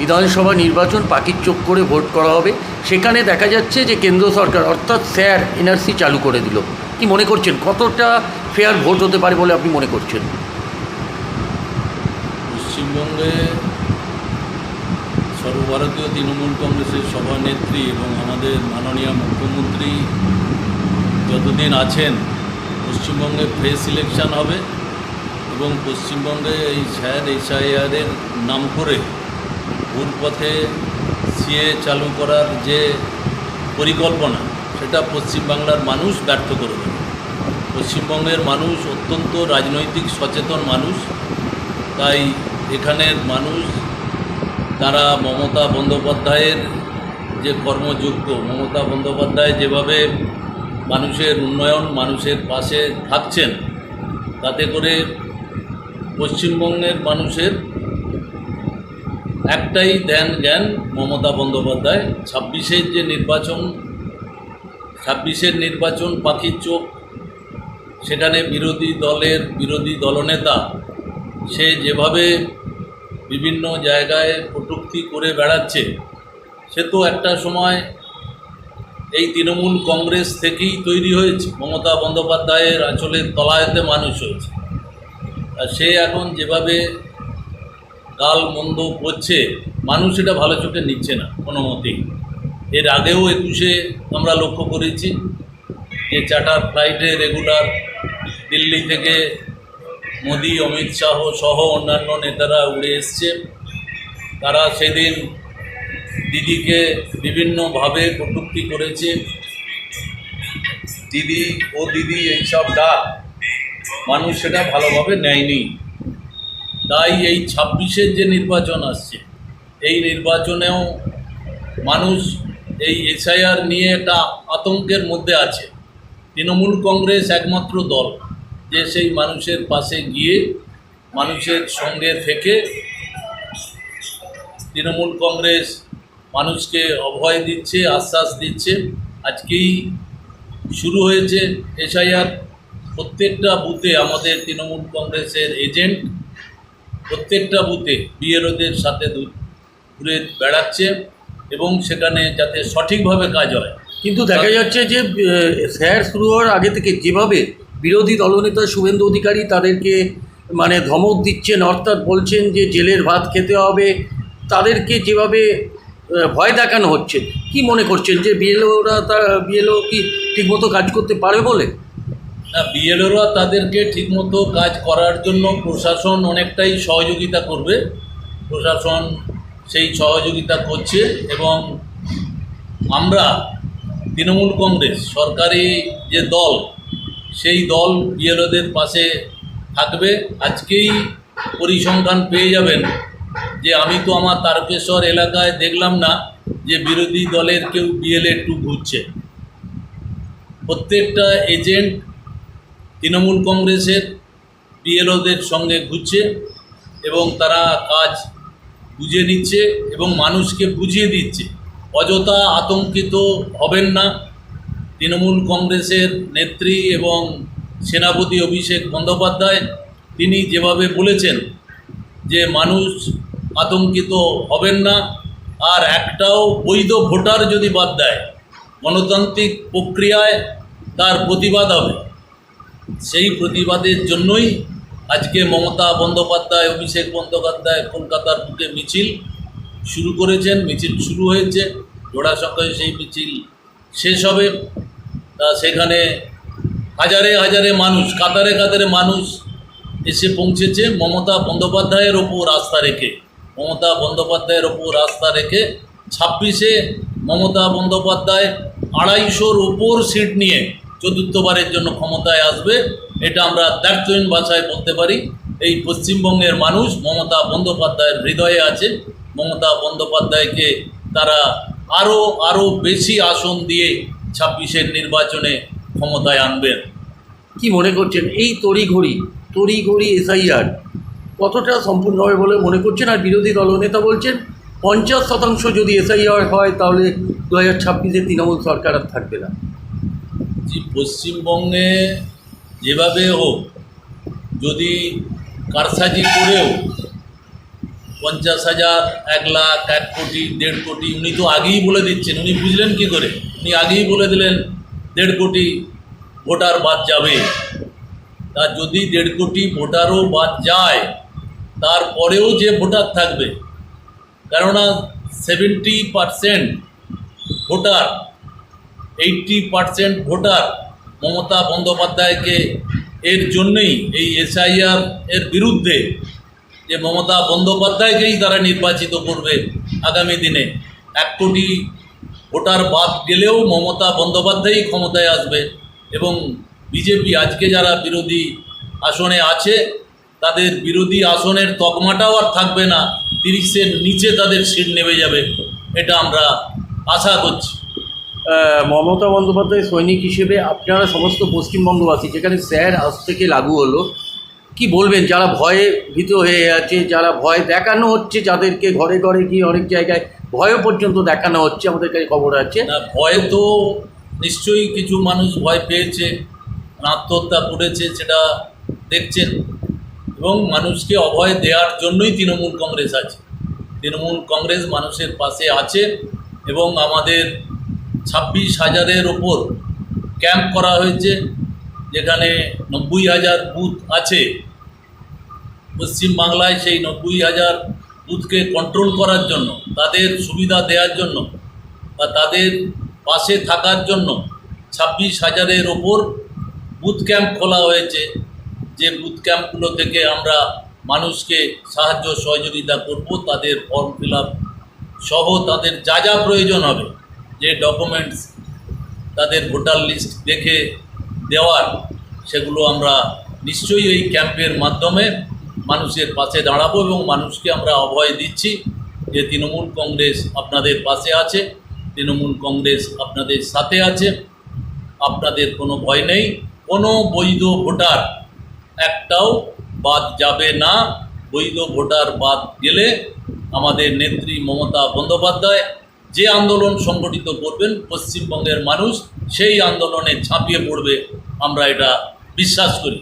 বিধানসভা নির্বাচন পাখির চোখ করে ভোট করা হবে, সেখানে দেখা যাচ্ছে যে কেন্দ্র সরকার, অর্থাৎ স্যার, এনআরসি চালু করে দিল। কি মনে করছেন? কতটা ফেয়ার ভোট হতে পারে বলে আপনি মনে করছেন? পশ্চিমবঙ্গে সর্বভারতীয় তৃণমূল কংগ্রেসের সভানেত্রী এবং আমাদের মাননীয় মুখ্যমন্ত্রী যতদিন আছেন, পশ্চিমবঙ্গে ফ্রেশ সিলেকশন হবে। এবং পশ্চিমবঙ্গে এই স্যার এইচআইআরের নাম করে ভুলপথে সিএ চালু করার যে পরিকল্পনা, সেটা পশ্চিমবাংলার মানুষ ব্যর্থ করে দেবে। পশ্চিমবঙ্গের মানুষ অত্যন্ত রাজনৈতিক সচেতন মানুষ, তাই এখানের মানুষ, তারা মমতা বন্দ্যোপাধ্যায়ের যে কর্মযোগ্য, মমতা বন্দ্যোপাধ্যায় যেভাবে মানুষের উন্নয়ন, মানুষের পাশে থাকছেন, তাতে করে পশ্চিমবঙ্গের মানুষের একটাই ধ্যান জ্ঞান মমতা বন্দ্যোপাধ্যায়। ছাব্বিশের যে নির্বাচন, ছাব্বিশের নির্বাচন পাখির চোখ, সেখানে বিরোধী দলের বিরোধী দলনেতা, সে যেভাবে বিভিন্ন জায়গায় কটূক্তি করে বেড়াচ্ছে, সে তো একটা সময় এই তৃণমূল কংগ্রেস থেকেই তৈরি হয়েছে। মমতা বন্দ্যোপাধ্যায়ের আঁচলের তলায়তে মানুষ হয়েছে। সে এখন যেভাবে গাল মন্দ করছে, মানুষ এটা ভালো চোখে নিচ্ছে না, কোনো মতেই। এর আগেও একুশে আমরা লক্ষ্য করেছি যে চার্টার ফ্লাইটে রেগুলার দিল্লি থেকে মোদি, অমিত শাহ সহ অন্যান্য নেতারা উড়ে এসছে। তারা সেদিন দিদিকে বিভিন্নভাবে কটূক্তি করেছে। দিদি ও দিদি এইসব ডাক মানুষ সেটা ভালোভাবে নেয়নি। তাই এই ছাব্বিশের যে নির্বাচন আসছে, এই নির্বাচনেও মানুষ এই এসআইআর নিয়ে একটা আতঙ্কের মধ্যে আছে। তৃণমূল কংগ্রেস একমাত্র দল, যে সেই মানুষের পাশে গিয়ে, মানুষের সঙ্গে থেকে তৃণমূল কংগ্রেস মানুষকে অভয় দিচ্ছে, আশ্বাস দিচ্ছে। আজকেই শুরু হয়েছে এসআইআর। প্রত্যেকটা বুথে আমাদের তৃণমূল কংগ্রেসের এজেন্ট প্রত্যেকটা বুথে বিএলওদের সাথে ঘুরে বেড়াচ্ছে এবং সেখানে যাতে সঠিকভাবে কাজ হয়। কিন্তু দেখা যাচ্ছে যে স্যার শুরু হওয়ার আগে থেকে যেভাবে বিরোধী দলনেতা শুভেন্দু অধিকারী তাদেরকে মানে ধমক দিচ্ছেন অর্থাৎ বলছেন যে জেলের ভাত খেতে হবে তাদেরকে যেভাবে ভয় দেখানো হচ্ছে কি মনে করছেন যে বিএলওরা তা বিএলও কি ঠিকমতো কাজ করতে পারে বলে? না, বিএলওরা তাদেরকে ঠিকমতো কাজ করার জন্য প্রশাসন অনেকটাই সহযোগিতা করবে। প্রশাসন সেই সহযোগিতা করছে এবং আমরা তৃণমূল কংগ্রেস সরকারি যে দল, সেই দল বিএলওদের পাশে থাকবে। আজকেই পরিসংখ্যান পেয়ে যাবেন যে আমি তো আমার তারকেশ্বর এলাকায় দেখলাম না যে বিরোধী দলের কেউ বিএলএ টু ঘুরছে। প্রত্যেকটা এজেন্ট তৃণমূল কংগ্রেসের বিএলওদের সঙ্গে ঘুরছে এবং তারা কাজ বুঝে নিচ্ছে এবং মানুষকে বুঝিয়ে দিচ্ছে। অযথা আতঙ্কিত হবেন না। তৃণমূল কংগ্রেসের নেত্রী এবং সেনাপতি অভিষেক বন্দ্যোপাধ্যায়, তিনি যেভাবে বলেছেন যে মানুষ আতঙ্কিত হবেন না। আর একটাও বৈধ ভোটার যদি বাদ দেয়, গণতান্ত্রিক প্রক্রিয়ায় তার প্রতিবাদ হবে। সেই প্রতিবাদের জন্যই আজকে মমতা বন্দ্যোপাধ্যায়, অভিষেক বন্দ্যোপাধ্যায় কলকাতার বুকে মিছিল শুরু করেছেন। মিছিল শুরু হয়েছে। জোড়া সংখ্যায় সেই মিছিল শেষ হবে। তা সেখানে হাজারে হাজারে মানুষ, কাতারে কাতারে মানুষ এসে পৌঁছেছে। মমতা বন্দ্যোপাধ্যায়ের ওপর আস্থা রেখে, মমতা বন্দ্যোপাধ্যায়ের ওপর আস্থা রেখে ছাব্বিশে মমতা বন্দ্যোপাধ্যায় আড়াইশোর ওপর সিট নিয়ে চতুর্থবারের জন্য ক্ষমতায় আসবে, এটা আমরা দ্ব্যর্থহীন ভাষায় বলতে পারি। এই পশ্চিমবঙ্গের মানুষ মমতা বন্দ্যোপাধ্যায়ের হৃদয়ে আছে। মমতা বন্দ্যোপাধ্যায়কে তারা আরও আরও বেশি আসন দিয়ে ছাব্বিশের নির্বাচনে ক্ষমতায় আনবেন। কি মনে করছেন? এই তড়িঘড়ি তড়িঘড়ি এসআইআর কতটা সম্পূর্ণ হবে বলে মনে করছেন? আর বিরোধী দলনেতা বলছেন, পঞ্চাশ শতাংশ যদি এসআইআর হয় তাহলে দু হাজার ছাব্বিশে তৃণমূল সরকার আর থাকবে না। পশ্চিমবঙ্গে যেভাবে হোক, যদি কারসাজি করেও পঞ্চাশ হাজার, এক লাখ, এক কোটি, দেড় কোটি, উনি তো আগেই বলে দিচ্ছেন, উনি বুঝলেন কি করে? উনি আগেই বলে দিলেন, দেড় কোটি ভোটার বাদ যাবে। তা যদি দেড় কোটি ভোটারও বাদ যায়, তারপরেও যে ভোটার থাকবে, কেননা seventy percent voter eighty percent voter Mamata বন্দ্যোপাধ্যায়কে এর জন্যেই, এই এসআইআর এর বিরুদ্ধে যে মমতা বন্দ্যোপাধ্যায়কেই তারা নির্বাচিত করবে আগামী দিনে। এক কোটি ভোটার বাদ গেলেও মমতা বন্দ্যোপাধ্যায়ই ক্ষমতায় আসবে এবং বিজেপি আজকে যারা বিরোধী আসনে আছে, তাদের বিরোধী আসনের তকমাটাও আর থাকবে না, তিরিশের নিচে তাদের সিট নেমে যাবে, এটা আমরা আশা করছি। মমতা বন্দ্যোপাধ্যায় সৈনিক হিসেবে আপনারা সমস্ত পশ্চিমবঙ্গবাসী যেখানে স্যার আজ থেকে লাগু হলো, কি বলবেন? যারা ভয়ে ভীত হয়ে আছে, যারা ভয় দেখানো হচ্ছে যাদেরকে ঘরে ঘরে গিয়ে অনেক জায়গায় ভয়ও পর্যন্ত দেখানো হচ্ছে, আমাদের কাছে খবর আছে। না, ভয় তো নিশ্চয়ই কিছু মানুষ ভয় পেয়েছে, আত্মহত্যা করেছে, সেটা দেখছেন। এবং মানুষকে অভয় দেওয়ার জন্যই তৃণমূল কংগ্রেস আছে। তৃণমূল কংগ্রেস মানুষের পাশে আছে এবং আমাদের ছাব্বিশ হাজারের ওপর ক্যাম্প করা হয়েছে, যেখানে নব্বই হাজার বুথ আছে। পশ্চিমবাংলায় সেই নব্বই হাজার বুথকে কন্ট্রোল করার জন্য, তাদের সুবিধা দেওয়ার জন্য বা তাদের পাশে থাকার জন্য ছাব্বিশ হাজারের ওপর বুথ ক্যাম্প খোলা হয়েছে, যে বুথ ক্যাম্পগুলো থেকে আমরা মানুষকে সাহায্য সহযোগিতা করব, তাদের ফর্ম ফিল সহ তাদের যা যা প্রয়োজন হবে। যে ডকুমেন্টস তাদের ভোটার লিস্ট দেখে দেওয়ার, সেগুলো আমরা নিশ্চয়ই এই ক্যাম্পের মাধ্যমে মানুষের পাশে দাঁড়াবো এবং মানুষকে আমরা অভয় দিচ্ছি যে তৃণমূল কংগ্রেস আপনাদের পাশে আছে, তৃণমূল কংগ্রেস আপনাদের সাথে আছে, আপনাদের কোনো ভয় নেই, কোনো বৈধ ভোটার একটাও বাদ যাবে না। বৈধ ভোটার বাদ গেলে আমাদের নেত্রী মমতা বন্দ্যোপাধ্যায় যে আন্দোলন সংগঠিত করবেন পশ্চিমবঙ্গের মানুষ সেই আন্দোলনে ঝাঁপিয়ে পড়বে আমরা এটা বিশ্বাস করি।